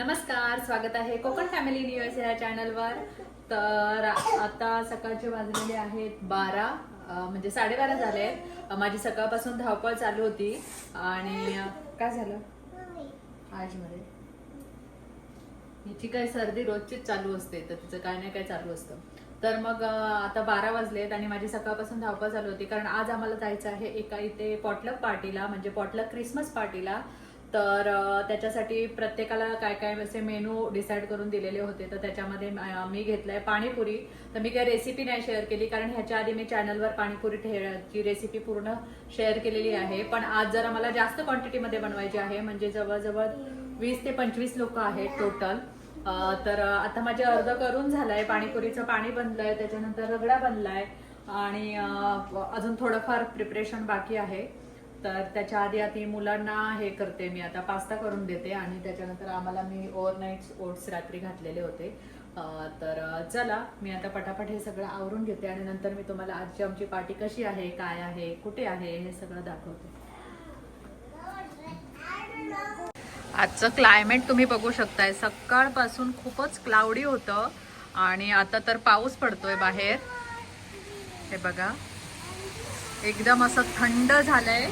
नमस्कार स्वागत आहे कोकण फॅमिली न्यूज या चॅनलवर. तर आता सकाळचे वाजलेले आहेत बारा म्हणजे साडेबारा झाले. आहेत. माझी सकाळपासून धावपळ चालू होती. आणि काय झालं? आज मध्ये. हिची काय सर्दी रोजचीच चालू असते तर तिचं काय नाही काय चालू असतं. तर मग आता बारा वाजलेत आणि माझी सकाळपासून धावपळ चालू होती. कारण आज आम्हाला जायचं आहे एका इथे पॉटलक पार्टीला म्हणजे पॉटलक क्रिसमस पार्टीला तर त्याच्यासाठी प्रत्येकाला काय काय असे मेनू डिसाईड करून दिलेले होते. तर त्याच्यामध्ये मी घेतलंय पाणीपुरी. तर मी काही रेसिपी नाही शेअर केली कारण ह्याच्या आधी मी चॅनलवर पाणीपुरी ठेची रेसिपी पूर्ण शेअर केलेली आहे. पण आज जरा मला जास्त क्वांटिटीमध्ये बनवायची आहे म्हणजे जवळजवळ वीस ते पंचवीस लोक आहेत टोटल तर आता माझे अर्ध करून झालंय. पाणीपुरीचं पाणी बनलंय त्याच्यानंतर रगडा बनलाय. आणि अजून थोडंफार प्रिपरेशन बाकी आहे. तर त्याच्या आधी आधी मुलांना हे करते मी आता पास्ता करून देते आणि त्याच्यानंतर आम्हाला मी ओव्हरनाईट ओट्स रात्री घातलेले होते. तर चला मी आता पटापट हे सगळं आवरून घेते आणि नंतर मी तुम्हाला आजची आमची पार्टी कशी आहे काय आहे कुठे आहे हे सगळं दाखवते. आजचं क्लायमेट तुम्ही बघू शकताय. सकाळपासून खूपच क्लाउडी होतं आणि आता तर पाऊस पडतोय बाहेर. हे बघा. एकदम असं थंड झालंय.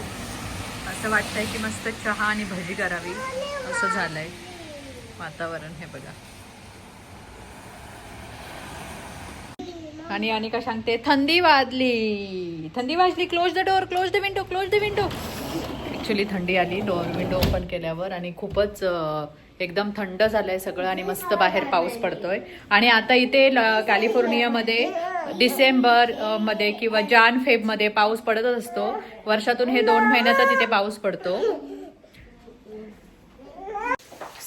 असं वाटतंय की मस्त चहा आणि भजी करावी. असं झालंय वातावरण हे बघा. आणि अनिका सांगते थंडी वाजली. थंडी वाजली. Close the door close the window close the window actually थंडी आली. डोअर विंडो ओपन केल्यावर आणि खूपच एकदम थंड झालंय सगळं आणि मस्त बाहेर पाऊस पडतोय. आणि आता इथे ल- कॅलिफोर्नियामध्ये डिसेंबरमध्ये किंवा जान फेबमध्ये पाऊस पडतच असतो. वर्षातून हे दोन महिन्यातच इथे पाऊस पडतो.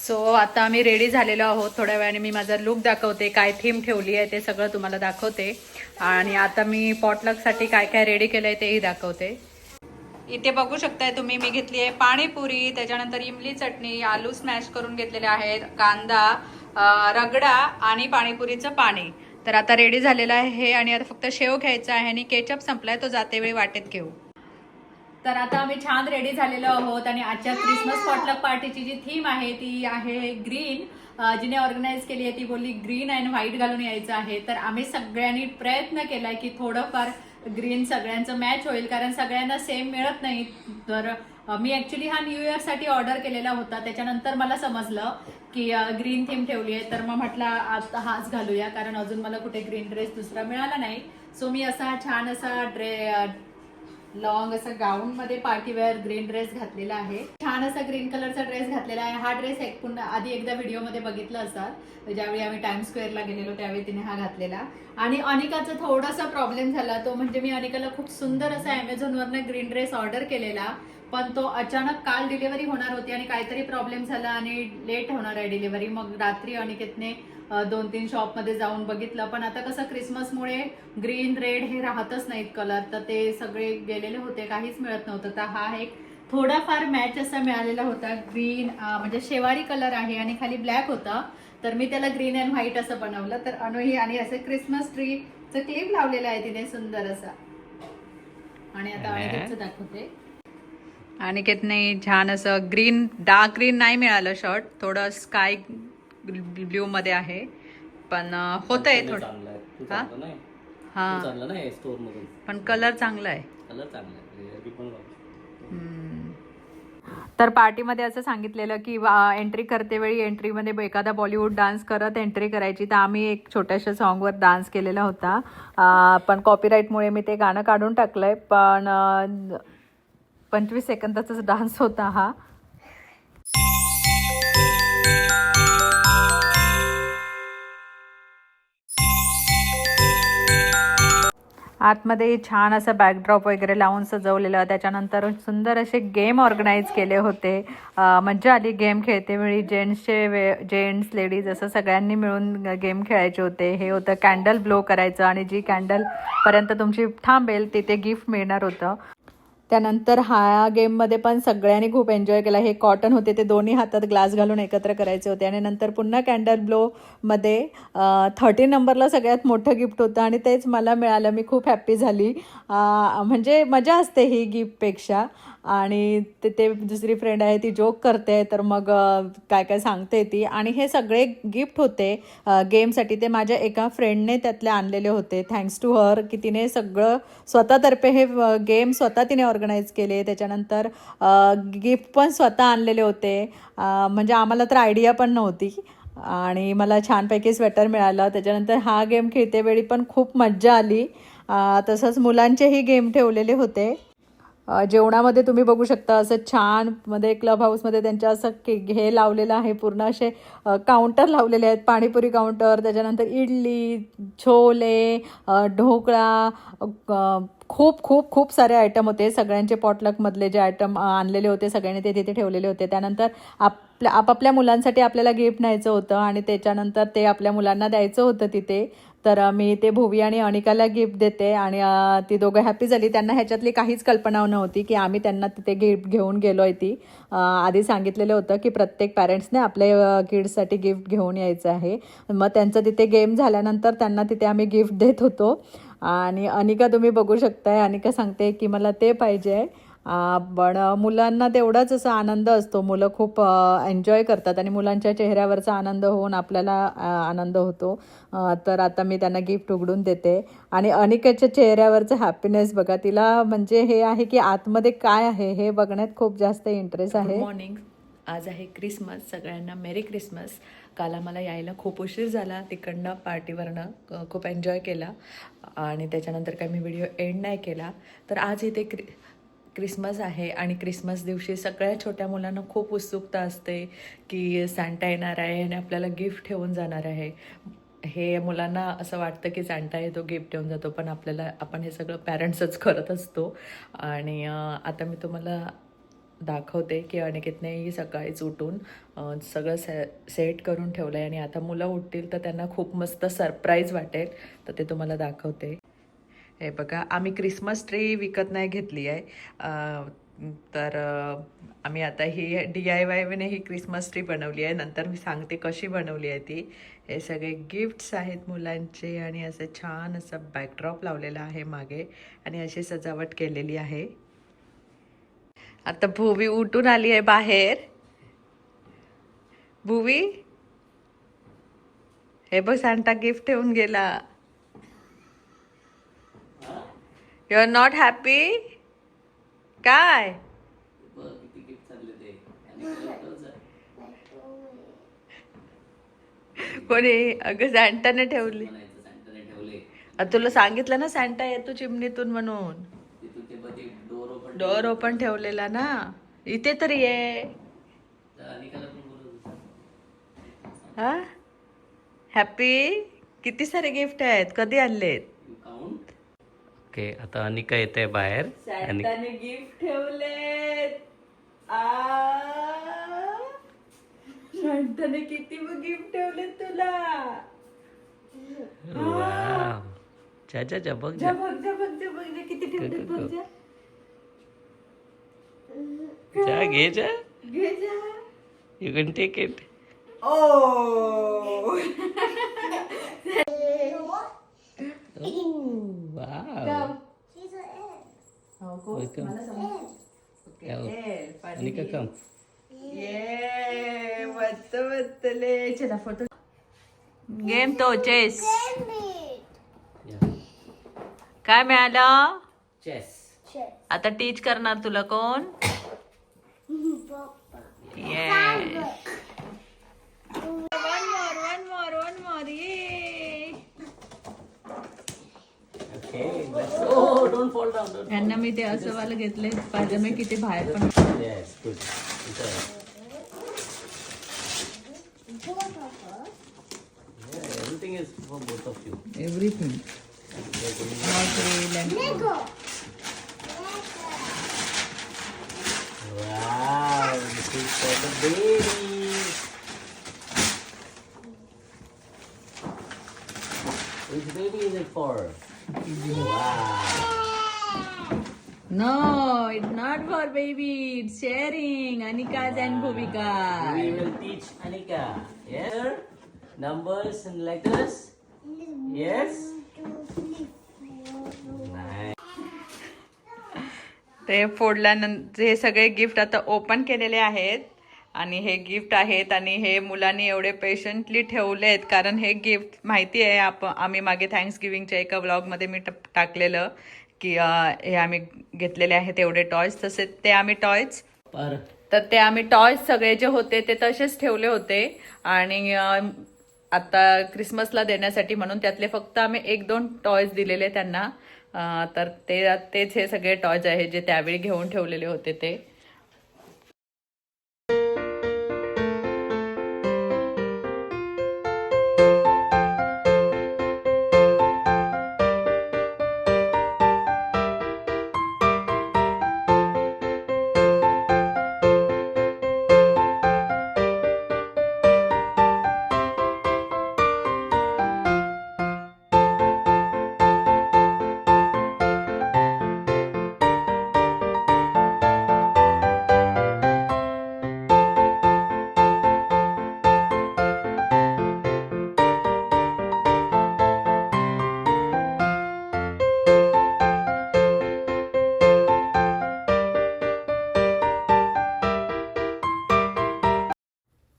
सो आता आम्ही रेडी झालेलो आहोत. थोड्या वेळाने मी माझा लुक दाखवते काय थीम ठेवली आहे ते सगळं तुम्हाला दाखवते. आणि आता मी पॉटलकसाठी काय काय रेडी केलं आहे तेही दाखवते. इथे बघू शकताय तुम्ही मी घेतली आहे पाणीपुरी त्याच्यानंतर इमली चटणी आलू स्मॅश करून घेतलेले आहेत कांदा रगडा आणि पाणीपुरीचं पाणी. तर आता रेडी झालेलं आहे हे आणि आता फक्त शेव घ्यायचा आहे आणि केचप संपलाय तो जाते वेळी वाटेत घेऊ. तर आता आम्ही छान रेडी झालेलो आहोत आणि आजच्या क्रिसमस पॉटलक पार्टीची जी थीम आहे ती आहे ग्रीन जिने ऑर्गनाईज केली आहे ती बोलली ग्रीन अँड व्हाईट घालून यायचं आहे. तर आम्ही सगळ्यांनी प्रयत्न केलाय की थोडंफार ग्रीन सगळ्यांचं मॅच होईल कारण सगळ्यांना सेम मिळत नाही. तर मी ऍक्च्युली हा न्यू इयरसाठी ऑर्डर केलेला होता. त्याच्यानंतर मला समजलं की ग्रीन थीम ठेवली आहे. तर मग म्हटलं आता हाच घालूया कारण अजून मला कुठे ग्रीन ड्रेस दुसरा मिळाला नाही. सो मी असा छान असा ड्रे लॉंग असा गाऊन मध्ये पार्टी वेअर ग्रीन ड्रेस घातलेला आहे. छान असा ग्रीन कलरचा ड्रेस घातलेला आहे. हा ड्रेस एक पुन्हा आधी एकदा व्हिडिओमध्ये बघितला असाल. ज्यावेळी आम्ही टाइम स्क्वेअरला गेलेलो त्यावेळी तिने हा घातलेला. आणि अनिकाचा थोडासा प्रॉब्लेम झाला. तो म्हणजे मी अनिकाला खूप सुंदर असा अमेझॉनवरनं ग्रीन ड्रेस ऑर्डर केलेला. पण तो अचानक काल डिलिव्हरी होणार होती आणि काहीतरी प्रॉब्लेम झाला आणि लेट होणार आहे डिलिव्हरी. मग रात्री अनिकेतने दोन तीन शॉपमध्ये जाऊन बघितलं. पण आता कसं क्रिसमसमुळे ग्रीन रेड हे राहतच नाहीत कलर. तर ते सगळे गेलेले होते काहीच मिळत नव्हतं. तर हा एक थोडाफार मॅच असा मिळालेला होता. ग्रीन म्हणजे शेवारी कलर आहे आणि खाली ब्लॅक होता. तर मी त्याला ग्रीन अँड व्हाईट असं बनवलं. तर अनुही आणि असं क्रिसमस ट्रीचं क्लिप लावलेलं आहे तिने सुंदर असा. आणि आता अनिकेतचं दाखवते. अनिकेतने छान असं ग्रीन डार्क ग्रीन नाही मिळालं शर्ट थोडं स्काय ब्ल्यू मध्ये आहे. पण होत आहे थोडं. आहे. हा? हा. पण कलर चांगला आहे. कलर चांगला आहे. पण बघ. तर पार्टीमध्ये असं सांगितलेलं की एंट्री करते वेळी एंट्रीमध्ये एखादा बॉलिवूड डान्स करत एंट्री करायची. तर आम्ही एक छोट्याशा सॉन्गवर डान्स केलेला होता. पण कॉपीराईटमुळे मी ते गाणं काढून टाकलंय. पण अं, पंचवीस सेकंदाचाच डान्स होता हा. आतमध्ये छान असं बॅकड्रॉप वगैरे लावून सजवलेलं त्याच्यानंतर सुंदर असे गेम ऑर्गनाईज केले होते. मज्जा आली गेम खेळते वेळी. जेंट्सचे वे जेंट्स लेडीज असं सगळ्यांनी मिळून गेम खेळायचे होते. हे होतं कॅन्डल ब्लो करायचं आणि जी कॅन्डलपर्यंत तुमची थांबेल तिथे गिफ्ट मिळणार होतं. त्यानंतर हा गेममध्ये पण सगळ्यांनी खूप एन्जॉय केला. हे कॉटन होते ते दोन्ही हातात ग्लास घालून एकत्र करायचे होते. आणि नंतर पुन्हा कॅन्डल ब्लोमध्ये थर्टी नंबरला सगळ्यात मोठं गिफ्ट होतं आणि तेच मला मिळालं. मी खूप हॅप्पी झाली. म्हणजे मजा असते ही गिफ्टपेक्षा आणि ते ते दुसरी फ्रेंड आहे ती जोक करते तर मग काय काय सांगते ती. आणि हे सगळे गिफ्ट होते. गेमसाठी ते माझ्या एका फ्रेंडने त्यातले आणलेले होते. थँक्स टू हर की तिने सगळं स्वतःतर्फे हे गेम स्वतः तिने ऑर्गनाईज केले. त्याच्यानंतर गिफ्ट पण स्वतः आणलेले होते. म्हणजे आम्हाला तर आयडिया पण नव्हती. आणि मला छानपैकी स्वेटर मिळालं. त्याच्यानंतर हा गेम खेळतेवेळी पण खूप मज्जा आली. तसंच मुलांचेही गेम ठेवलेले होते. जेवणामध्ये तुम्ही बघू शकता असं छानमध्ये क्लब हाऊसमध्ये त्यांच्या असं के हे लावलेलं आहे. पूर्ण असे काउंटर लावलेले आहेत. पाणीपुरी काउंटर त्याच्यानंतर इडली छोले ढोकळा खूप खूप खूप सारे आयटम होते. सगळ्यांचे पॉटलकमधले जे आयटम आणलेले होते सगळ्यांनी ते तिथे ठेवलेले होते. त्यानंतर आपल्या आपापल्या मुलांसाठी आपल्याला गिफ्ट न्यायचं होतं आणि त्याच्यानंतर ते आपल्या मुलांना द्यायचं होतं तिथे. तर मी ते भुवी आणि अनिकाला गिफ्ट देते आणि ती दोघं हॅपी झाली. त्यांना ह्याच्यातली काहीच कल्पना नव्हती की आम्ही त्यांना तिथे गिफ्ट घेऊन गेलो आहे ती आधी सांगितलेलं होतं की प्रत्येक पॅरेंट्सने आपल्या किड्ससाठी गिफ्ट घेऊन यायचं आहे. मग त्यांचं तिथे गेम झाल्यानंतर त्यांना तिथे आम्ही गिफ्ट देत होतो. आणि अनिका तुम्ही बघू शकताय. अनिका सांगते की मला ते पाहिजे. आहे पण मुलांना तेवढाच असा आनंद असतो. मुलं खूप एन्जॉय करतात आणि मुलांच्या चेहऱ्यावरचा आनंद होऊन आपल्याला आनंद होतो. तर आता मी त्यांना गिफ्ट उघडून देते. आणि अनिकेच्या चेहऱ्यावरचं हॅपीनेस बघा. तिला म्हणजे हे आहे की आतमध्ये काय आहे हे बघण्यात खूप जास्त इंटरेस्ट आहे. मॉर्निंग आज आहे क्रिसमस सगळ्यांना मेरी क्रिसमस काल आम्हाला यायला खूप उशीर झाला. तिकडनं पार्टीवरनं खूप एन्जॉय केला. आणि त्याच्यानंतर काही मी व्हिडिओ एंड नाही केला. तर आज इथे क्रि क्रिसमस आहे आणि क्रिसमस दिवशी सगळ्या छोट्या मुलांना खूप उत्सुकता असते की सांटा येणार आहे आणि आपल्याला गिफ्ट ठेवून जाणार आहे. हे मुलांना असं वाटतं की सांटा येतो गिफ्ट ठेवून जातो पण आपल्याला आपण हे सगळं पॅरेंट्सच करत असतो. आणि आता मी तुम्हाला दाखवते की अनिकेतनेही सकाळीच उठून सगळं से सेट करून ठेवलं आहे आणि आता मुलं उठतील तर त्यांना खूप मस्त सरप्राईज वाटेल. तर ते तुम्हाला दाखवते. हे बघा आम्ही क्रिसमस ट्री विकत नाही घेतली आहे. तर आम्ही आता ही डी आय वायने ही क्रिसमस ट्री बनवली आहे. नंतर मी सांगते कशी बनवली आहे ती. हे सगळे गिफ्ट्स आहेत मुलांचे आणि असं छान असं बॅकड्रॉप लावलेला आहे मागे आणि अशी सजावट केलेली आहे. आता भुवी उठून आली आहे बाहेर. भुवी? हे बघ सांता गिफ्ट ठेवून गेला. यू आर नॉट हॅपी काय कोणी? अगं सॅन्टाने ठेवली. तुला सांगितलं ना सॅन्टा येतो चिमणीतून म्हणून. डोर ओपन डोअर ओपन ठेवलेला ना. इथे तरी ये. हा? हॅपी किती सारे गिफ्ट आहेत? कधी आणलेत? ओके आता अनिका येत आहे बाहेर आणि गिफ्ट ठेवलेत. सांताने किती गिफ्ट ठेवलेत तुला? वाव. जा जा जा बघ जा बघ जा बघ जा बघ जा किती ठेवलेत बघ जा. जा घे जा. घे जा. You can take it oh. Wow हो, वेलकम Eh, अनिका कम ये मस्त बसले चला फोटो गेम तो चेस काय मिळालं चेस आता टीच करणार तुला कोण ये one more one more one more ये okay oh don't fall down don't यांना मी ते असं वाला घेतले पायजमे किती बाहेर पण everything wow this is for the babies which baby is it for wow No, it's not for baby. It's sharing. Anika's and we Bhuvika. will teach Anika yes numbers and letters yes nice ते फोडल्यानंतर हे सगळे gift आता open केलेले आहेत आणि हे gift आहेत आणि हे मुलांनी एवढे पेशंटली ठेवले आहेत कारण हे गिफ्ट माहिती आहे आप आम्ही मागे थँक्स गिविंगच्या एका व्लॉगमध्ये मी टप टाकलेलं की हे आम्ही घेतलेले आहेत एवढे टॉयज तसे ते आम्ही टॉयज तर ते आम्ही टॉयज सगळे जे होते ते तसेच ठेवले होते. आणि आता क्रिसमसला देण्यासाठी म्हणून त्यातले फक्त आम्ही एक दोन टॉयज दिलेले त्यांना. तर ते तेच हे सगळे टॉयज आहेत जे त्यावेळी घेऊन ठेवलेले होते ते.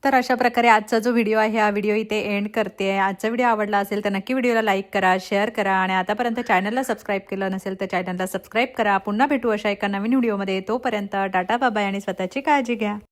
तर अशा प्रकारे आजचा जो व्हिडिओ आहे हा व्हिडिओ इथे एंड करते आजचा व्हिडिओ आवडला असेल तर नक्की व्हिडिओला लाईक करा शेअर करा आणि आतापर्यंत चॅनलला सबस्क्राईब केलं नसेल तर चॅनलला सबस्क्राईब करा. पुन्हा भेटू अशा एका नवीन व्हिडिओमध्ये तोपर्यंत टाटा बाबाय आणि स्वतःची काळजी घ्या.